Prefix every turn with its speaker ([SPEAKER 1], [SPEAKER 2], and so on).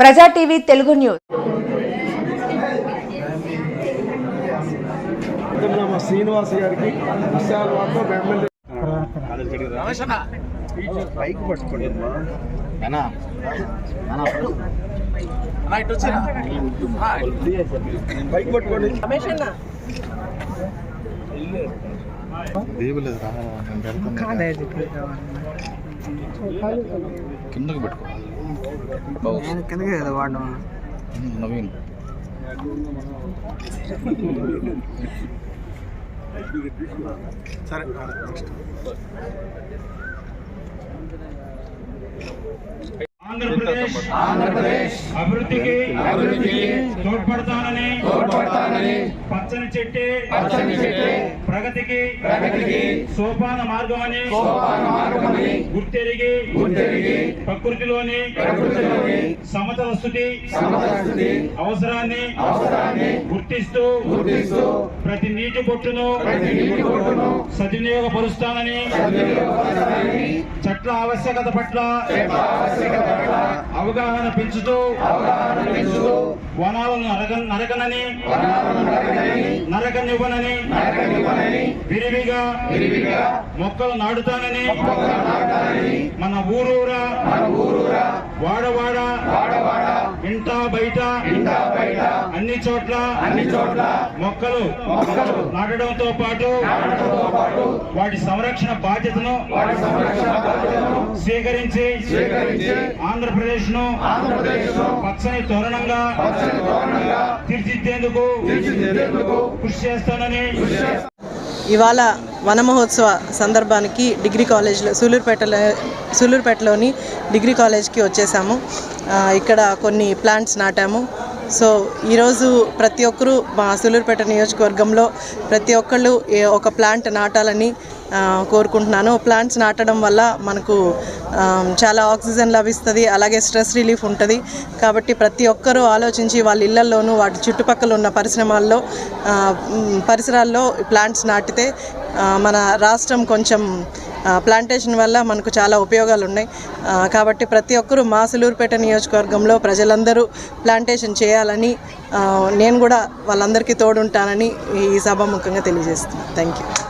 [SPEAKER 1] ప్రజా TV Telugu news.
[SPEAKER 2] మా శ్రీనివాస్ గారికి వార్త ఎమ్మెల్యే పైకి పట్టుకోండి అమ్మా. పైకి పట్టుకోండి
[SPEAKER 3] కిందకి పెట్టుకో
[SPEAKER 4] కిందకి కదా వాడడం
[SPEAKER 3] నవీన్
[SPEAKER 2] సరే
[SPEAKER 5] ఆంధ్రప్రదేశ్. ఆంధ్రప్రదేశ్. అభివృద్ధికి అభివృద్ధికి తోడ్పడతానని తోడ్పడతానని పచ్చని చెట్టే పచ్చని చెట్టే ప్రగతికి ప్రగతికి సోపాన మార్గమని సోపాన మార్గమని గుర్తెరిగి గుర్తెరిగి ప్రకృతిలోని ప్రకృతిలోని సమతల స్థితి సమతల స్థితి అవసరాన్ని అవసరాన్ని గుర్తిస్తూ గుర్తిస్తూ ప్రతి నీటి బొట్టును ప్రతి నీటి బొట్టును సద్వినియోగపరుస్తానని చట్ల ఆవశ్యకత పట్ల అవగాహన పెంచుతూ వనాలను నరక నరకనని నరకనివ్వనని విరివిగా మొక్కలు నాటుతానని మన ఊరూరా వాడవాడ ఇంటా బయట అన్ని చోట్ల అన్ని చోట్ల మొక్కలు నాటడంతో పాటు వాటి సంరక్షణ బాధ్యతను స్వీకరించి ఆంధ్రప్రదేశ్ను పచ్చని తోరణంగా తీర్చిదిద్దేందుకు కృషి చేస్తానని
[SPEAKER 6] ఇవాళ వన మహోత్సవ సందర్భానికి డిగ్రీ కాలేజ్లో సూలూరుపేటలో సూలూరుపేటలోని డిగ్రీ కాలేజ్కి వచ్చేసాము. ఇక్కడ కొన్ని ప్లాంట్స్ నాటాము. సో ఈరోజు ప్రతి ఒక్కరూ మా సూలూరుపేట నియోజకవర్గంలో ప్రతి ఒక్కళ్ళు ఏ- ఒక ప్లాంట్ నాటాలని కోరుకుంటున్నాను. ప్లాంట్స్ నాటడం వల్ల మనకు చాలా ఆక్సిజన్ లభిస్తుంది అలాగే స్ట్రెస్ రిలీఫ్ ఉంటుంది. కాబట్టి ప్రతి ఒక్కరూ ఆలోచించి వాళ్ళ ఇళ్ళల్లోనూ వాటి చుట్టుపక్కల ఉన్న పరిశ్రమాల్లో పరిసరాల్లో ప్లాంట్స్ నాటితే మన రాష్ట్రం కొంచెం ప్లాంటేషన్ వల్ల మనకు చాలా ఉపయోగాలు ఉన్నాయి కాబట్టి ప్రతి ఒక్కరూ మా సులూరుపేట నియోజకవర్గంలో ప్రజలందరూ ప్లాంటేషన్ చేయాలని నేను కూడా వాళ్ళందరికీ తోడుంటానని ఈ సభాముఖంగా తెలియజేస్తున్నాను. Thank you